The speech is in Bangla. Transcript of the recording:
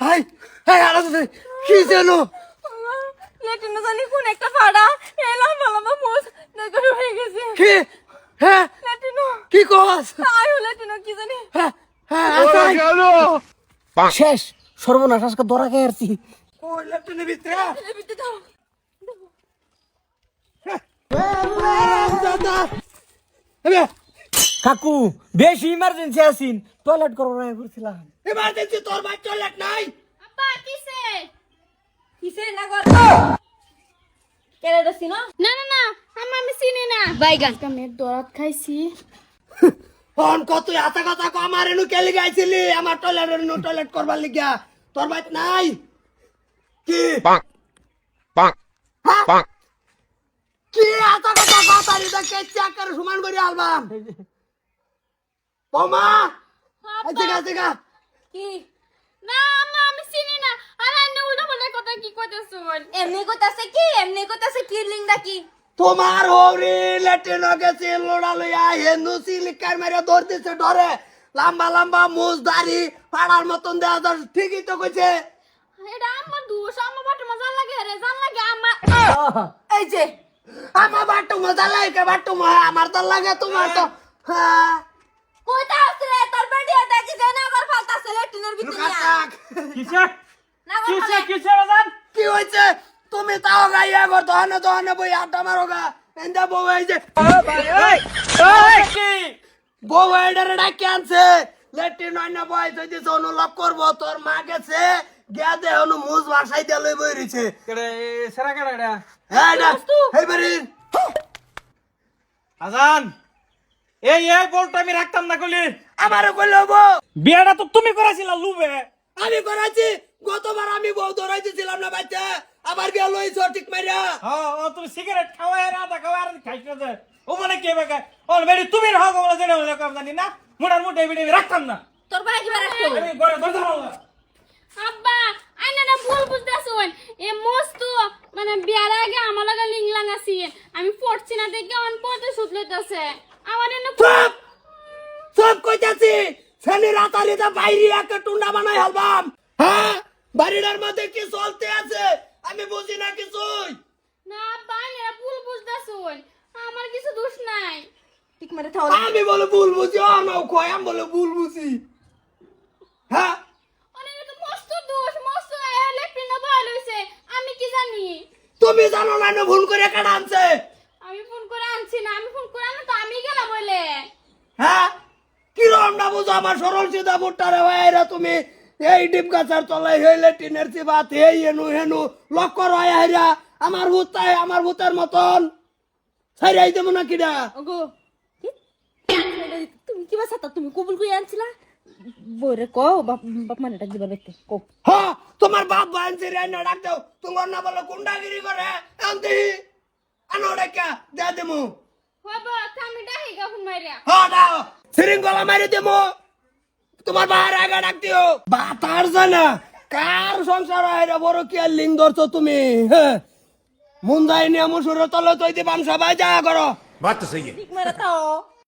হাই হাই আলো কি যেন লেটিনো জানি কোন একটা ফাড়া নগর হয়ে গেছে কি হ্যাঁ লেটিনো কি কস আয় লেটিনো কি জানি হ্যাঁ হ্যাঁ আচ্ছা শেষ সর্বনাশ আজকে দরা খেয়ে আসছি ওই ভিতরে ভিতরে দাও কাকু বেশি ইমার্জেন্সি আছিন টয়লেট করব না করছিলাম ইমার্জেন্সি তোর ভাই টয়লেট নাই? আব্বা কিসে? কিসে না কর কেলে দছি না? না না না আমি আমি চিনি না। বাইগান আমি দরাত খাইছি। ফোন কত হাতা কথা কো আমার এনু কেলি গাইছিলি? আমার টয়লেট এনু টয়লেট করবার লিগা তোর ভাই নাই? কি? bonk, bonk, হ্যাঁ? bonk. কি হাতা কথা কথা রিদা কে চেক করে সমান করে আলবাম? বৌমা! আচ্ছা আচ্ছা কি? না আম্মা আমি চিনি না। আর এনে উল্টা পাল্টা কথা কি কইতেছুন এমনি কইতাছে কি? এমনি কইতাছে কি লিংডা কি? তোমার হৌরি লেট্রিন গেছে লোড়া লইয়া হেন্দু সিলিকার মেরে ডরে। লম্বা লম্বা মুজ দাড়ি পাড়ার মতন দেওয়া দর ঠিকই তো কইছে। এটা আমার দোষ আমার বাট মজা লাগে রে জান লাগে আমার এই যে আমার বাট্টু মজা লাগে মহা আমার তো লাগে তোমার তো। হ্যাঁ কইতা আসলে তোর বেডিয়া দেখি যে না কর ফালতাছে লেটিনের ভিতরে লুকা থাক। কিসে? কিসে কিসে বাজান? কি তুমি তাও গাইয়া গো দহনে দহনে বই আড্ডা মারো গা। এন্দা বউ কি? বউ এডারে ডাকি আনছে। লেট্রিন বয় অনুলাপ করব তোর মা গেছে গিয়া দে অনু মুজ বাসাই দিয়ে লই বই রইছে কেডে সেরা কেডা হ্যাঁ না হেই বেরি। আজান এই এই বলটা আমি রাখতাম না কলি। আমারও কইলো বিয়াটা তো তুমি করেছিলা লুবে। আমি করাইছি গতবার আমি বউ ধরাইতেছিলাম না বাচ্চা। আবার গিয়া লইছ ঠিক মারিয়া হ্যাঁ ও তুমি সিগারেট খাওয়া আর আদা খাওয়া আর খাইছ না যে। ও মানে কে বেকা ও বেডি তুমি রাখো বলে যেটা হলো কাম জানি না। মুটার মুটে বেডি রাখতাম না। তোর ভাই কি রাখতো আমি ঘরে ধরতে না। আব্বা আইনা না ভুল বুঝতেছুন। এ মস্ত মানে বিয়ার আগে আমার লাগে লিংলাং আছি। আমি পড়ছি না দেখে অন পড়তে সুত লইতাছে। আমার এনে সব সব কইতাছি! ছেলে রাতারিতে বাইরে একটা টুন্ডা বানাই হলবাম। হ্যাঁ? বাড়িটার মধ্যে কি চলতে আছে? আমি বুঝি না কিছুই। না আব্বা আইনা ভুল বুঝতেছুন। আমার কিছু দোষ নাই। ঠিক মেরে থাও আমি বলে ভুল বুঝি ও নাও কয় আমি বলে ভুল বুঝি। হ্যাঁ? অনেক তো মস্ত দোষ মস্ত লেফটিন ভয় লইছে। আমি কি জানি? তুমি জানো না না ভুল করে কাটা আনছে? আমি ফোন করে আনছি না আমি ফোন করে আনো তো আমি গেলাম বলে হ্যাঁ? কিরম না বুঝো আমার সরল সিধা বুট্টারে ভাইরা তুমি এই ডিপ গাছের তলায় হইলে টিনের চিবাত এই হেনু হেনু লক্ষ্য রয় হাইরা আমার ভূতায় আমার ভূতের মতন। ছাইরাই দেবো না কিনা ওগো? তুমি কি বাসা তুমি কবুল কই আনছিলা? বইরে কো বাপ বাপ মানে ডাক দিবা দেখতে কো হ্যাঁ তোমার বাপ বানছে রে না ডাক দাও। তোমার না বলো গুন্ডাগিরি করে আনতে আনো ডাকা দে দেমু। হ্যাঁ, সিরিঙ্গলা মারি দেবো। তোমার বাহার আগে ডাক দিও। বাতার জানা। কার সংসার আয়রা বড় কি আর লিঙ্গ ধরছো তুমি? হ্যাঁ মুন্দাই নিয়ে মুসুরের তলে তৈরি বাংসা ভাই যা করো। বাচ্চা সেই ইয়ে। ঠিক মেরে